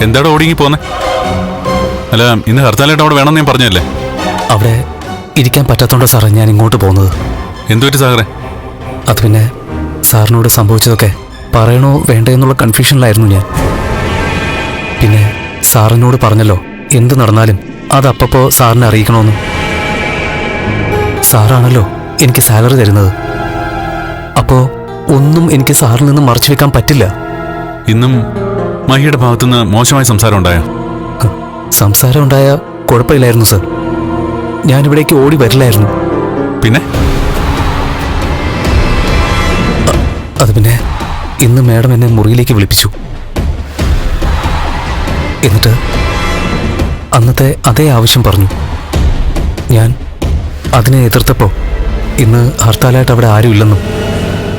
എന്താടാ ഓടിങ്ങി പോന്നെ? അല്ല ഇന്ന് ഹർത്താലായിട്ട് അവിടെ വേണമെന്ന് ഞാൻ പറഞ്ഞല്ലേ അവിടെ ഇരിക്കാൻ പറ്റാത്തോണ്ട് സാറേ ഞാൻ ഇങ്ങോട്ട് പോകുന്നത്. എന്തു പറ്റി സാഗറെ അത് പിന്നെ സാറിനോട് സംഭവിച്ചതൊക്കെ പറയണോ വേണ്ട എന്നുള്ള കൺഫ്യൂഷനിലായിരുന്നു ഞാൻ. പിന്നെ സാറിനോട് പറഞ്ഞല്ലോ എന്ത് നടന്നാലും അത് അപ്പപ്പോ സാറിനെ അറിയിക്കണമെന്ന് സാറാണല്ലോ എനിക്ക് സാലറി തരുന്നത്. അപ്പോ ഒന്നും എനിക്ക് സാറിൽ നിന്ന് മറച്ചു വെക്കാൻ പറ്റില്ല. ഇന്നും മഹിയുടെ ഭാഗത്തുനിന്ന് മോശമായ സംസാരം ഉണ്ടായോ? സംസാരം ഉണ്ടായ കുഴപ്പമില്ലായിരുന്നു സർ. ഞാനിവിടേക്ക് ഓടി വരില്ലായിരുന്നു. പിന്നെ? അത് പിന്നെ ഇന്ന് മാഡം എന്നെ മുറിയിലേക്ക് വിളിപ്പിച്ചു. എന്നിട്ട് അന്നത്തെ അതേ ആവശ്യം പറഞ്ഞു. ഞാൻ അതിനെ എതിർത്തപ്പോൾ ഇന്ന് ഹർത്താലായിട്ട് അവിടെ ആരും ഇല്ലെന്നും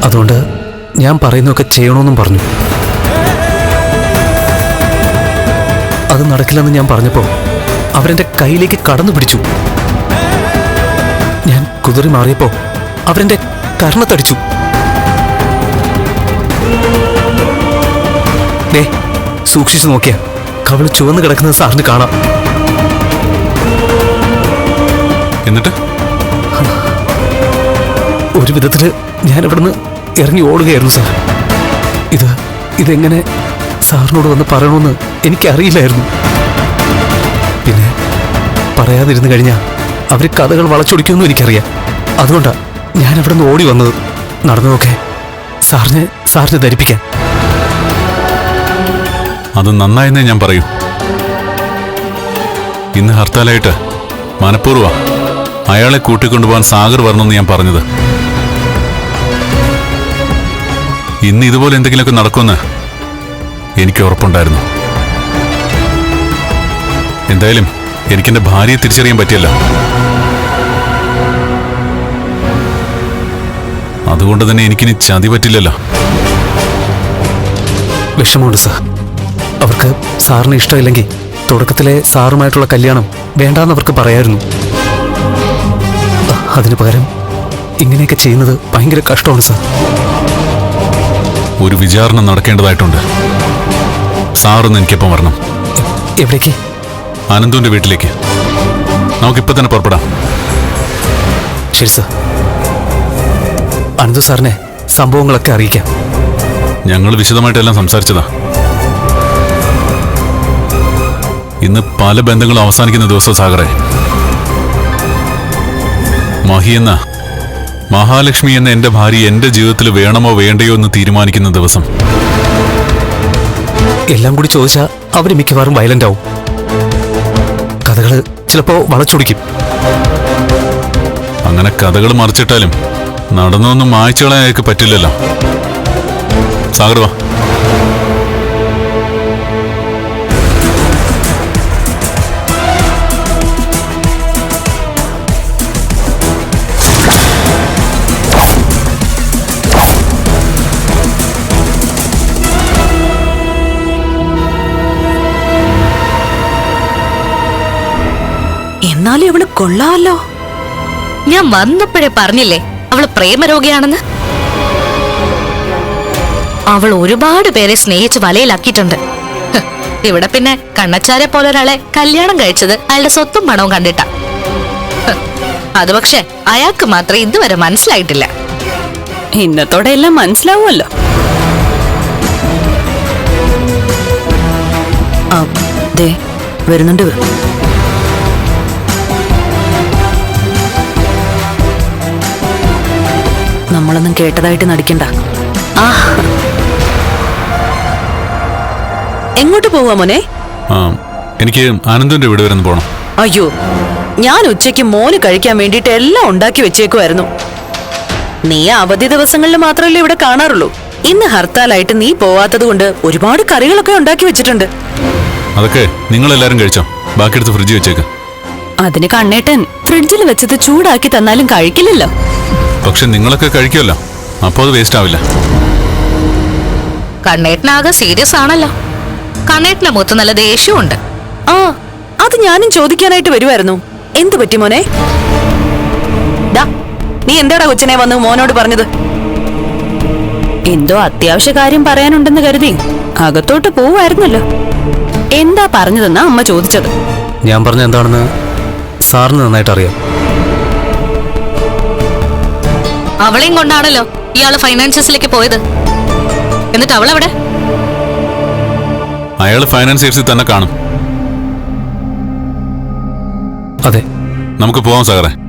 അതുകൊണ്ട് ഞാൻ പറയുന്നതൊക്കെ ചെയ്യണമെന്നും പറഞ്ഞു. അത് നടക്കില്ലെന്ന് ഞാൻ പറഞ്ഞപ്പോൾ അവരെ കയ്യിലേക്ക് കടന്നു പിടിച്ചു. ഞാൻ കുതിറി മാറിയപ്പോൾ അവരെ കർണത്തടിച്ചു ദേ സൂക്ഷിച്ചു നോക്കിയ. കവൾ ചുവന്ന് കിടക്കുന്നത് സാറിന് കാണാം. എന്നിട്ട്? ഒരു വിധത്തിൽ ഞാൻ ഇവിടുന്ന് ഇറങ്ങി ഓടുകയായിരുന്നു സാർ. ഇത് ഇതെങ്ങനെ സാറിനോട് വന്ന് പറയണമെന്ന് എനിക്കറിയില്ലായിരുന്നു. പിന്നെ പറയാതിരുന്നു കഴിഞ്ഞാൽ അവർ കഥകൾ വളച്ചൊടിക്കുമെന്നും എനിക്കറിയാം. അതുകൊണ്ടാ ഞാൻ അവിടെ നിന്ന് ഓടി വന്നത്. നടന്നു നടന്നതൊക്കെ സാറിനെ സാറിനെ ധരിപ്പിക്കാൻ. അത് നന്നായെന്നേ ഞാൻ പറയൂ. ഇന്ന് ഹർത്താലായിട്ട് മനഃപൂർവ അയാളെ കൂട്ടിക്കൊണ്ടുപോകാൻ സാഗർ വരണമെന്ന് ഞാൻ പറഞ്ഞത്. ഇന്ന് ഇതുപോലെ എന്തെങ്കിലുമൊക്കെ നടക്കുമെന്ന് എനിക്ക് ഉറപ്പുണ്ടായിരുന്നു. എന്തായാലും എനിക്കെന്റെ ഭാര്യയെ തിരിച്ചറിയാൻ പറ്റിയല്ല. അതുകൊണ്ട് തന്നെ എനിക്കിനി ചതി പറ്റില്ലല്ലോ. വിഷമമുണ്ട് സാർ. അവർക്ക് സാറിന് ഇഷ്ടമില്ലെങ്കിൽ തുടക്കത്തിലെ സാറുമായിട്ടുള്ള കല്യാണം വേണ്ടാന്ന് അവർക്ക് പറയായിരുന്നു. അതിനു പകരം ഇങ്ങനെയൊക്കെ ചെയ്യുന്നത് ഭയങ്കര കഷ്ടമാണ് സാർ. ഒരു വിചാരണ നടക്കേണ്ടതായിട്ടുണ്ട്. സാറൊന്ന് എനിക്കൊപ്പം വരണം. എവിടേക്ക്? അനന്തുവിന്റെ വീട്ടിലേക്ക്. നമുക്കിപ്പോ തന്നെ പുറപ്പെടാം. ശരി സർ. അനന്തു സാറിനെ സംഭവങ്ങളൊക്കെ അറിയിക്കാം. ഞങ്ങൾ വിശദമായിട്ടെല്ലാം സംസാരിച്ചതാ. ഇന്ന് പല ബന്ധങ്ങളും അവസാനിക്കുന്ന ദിവസം സാഗറെ. മഹി എന്ന മഹാലക്ഷ്മി എന്ന എന്റെ ഭാര്യ എന്റെ ജീവിതത്തിൽ വേണമോ വേണ്ടയോ എന്ന് തീരുമാനിക്കുന്ന ദിവസം. എല്ലാം കൂടി ചോദിച്ചാൽ അവർ മിക്കവാറും വയലന്റ് ആവും. കഥകൾ ചിലപ്പോ വളച്ചൊടിക്കും. അങ്ങനെ കഥകൾ മറിച്ചിട്ടാലും നടന്നൊന്നും മായ്ച്ചു അയാൾക്ക് പറ്റില്ലല്ലോ. സാഗർ എന്നാലും അവൾ കൊള്ളാമല്ലോ. ഞാൻ വന്നപ്പോഴേ പറഞ്ഞില്ലേ അവൾ പ്രേമരോഗിയാണെന്ന്? അവൾ ഒരുപാട് പേരെ സ്നേഹിച്ച് വലയിലാക്കിയിട്ടുണ്ട്. ഇവിടെ പിന്നെ കണ്ണച്ചാരെ പോലെ ഒരാളെ കല്യാണം കഴിച്ചത് അയാളുടെ സ്വത്തും പണവും കണ്ടിട്ട. അത് പക്ഷെ അയാൾക്ക് മാത്രമേ ഇതുവരെ മനസ്സിലായിട്ടില്ല. ഇന്നത്തോടെ എല്ലാം മനസ്സിലാവുമല്ലോ. വരുന്നുണ്ട് വരും വരുന്നുണ്ട് ഇവർ. കേട്ടതായിട്ട് നടിക്കണ്ട. ആ. എങ്ങോട്ട് പോവാ മോനെ? ആ എനിക്ക് ആനന്ദന്റെ വീട് വരെ ഒന്ന് പോകണം അയ്യോ ഞാൻ ഉച്ചയ്ക്ക് മോന് കഴിക്കാൻ വേണ്ടിയിട്ട് എല്ലാം ഉണ്ടാക്കി വെച്ചേക്കുമായിരുന്നു നീ അവധി ദിവസങ്ങളിൽ മാത്രമല്ലേ ഇവിടെ കാണാറുള്ളൂ. ഇന്ന് ഹർത്താലായിട്ട് നീ പോവാത്തത് കൊണ്ട് ഒരുപാട് കറികളൊക്കെ ഉണ്ടാക്കി വെച്ചിട്ടുണ്ട്. അതൊക്കെ നിങ്ങൾ എല്ലാരും കഴിച്ചോ? ബാക്കി എടുത്ത് ഫ്രിഡ്ജ് വെച്ചേക്ക്. അതിന് കണ്ണേട്ടൻ ഫ്രിഡ്ജിൽ വെച്ചത് ചൂടാക്കി തന്നാലും കഴിക്കില്ലല്ലോ. പക്ഷെ നിങ്ങളൊക്കെ കഴിക്കുമല്ലോ. അപ്പോൾ അത് വേസ്റ്റ് ആവില്ല. കണ്ണേട്ടനാകെ സീരിയസ് ആണല്ലോ. കണ്ണേട്ടന്റെ മുഖത്ത് നല്ല ദേഷ്യമുണ്ട്. ആ അത് ഞാനും ചോദിക്കാനായിട്ട് വരുമായിരുന്നു എന്തു പറ്റി മോനെ? ദാ, നീ എന്താടാ കൊച്ചിനെ വന്ന് മോനോട് പറഞ്ഞത്? എന്തോ അത്യാവശ്യ കാര്യം പറയാനുണ്ടെന്ന് കരുതി അകത്തോട്ട് പോവായിരുന്നല്ലോ എന്താ പറഞ്ഞതെന്നാ അമ്മ ചോദിച്ചത്? ഞാൻ പറഞ്ഞ എന്താണെന്ന് സാറിന് നന്നായിട്ട് അറിയാം അവളെയും കൊണ്ടാണല്ലോ ഇയാൾ ഫൈനാൻഷ്യസിലേക്ക് പോയത്. എന്നിട്ട് അവളെവിടെ? അയാൾ ഫൈനാൻസിയേഴ്സിൽ തന്നെ കാണും. അതെ. നമുക്ക് പോവാം സാറേ.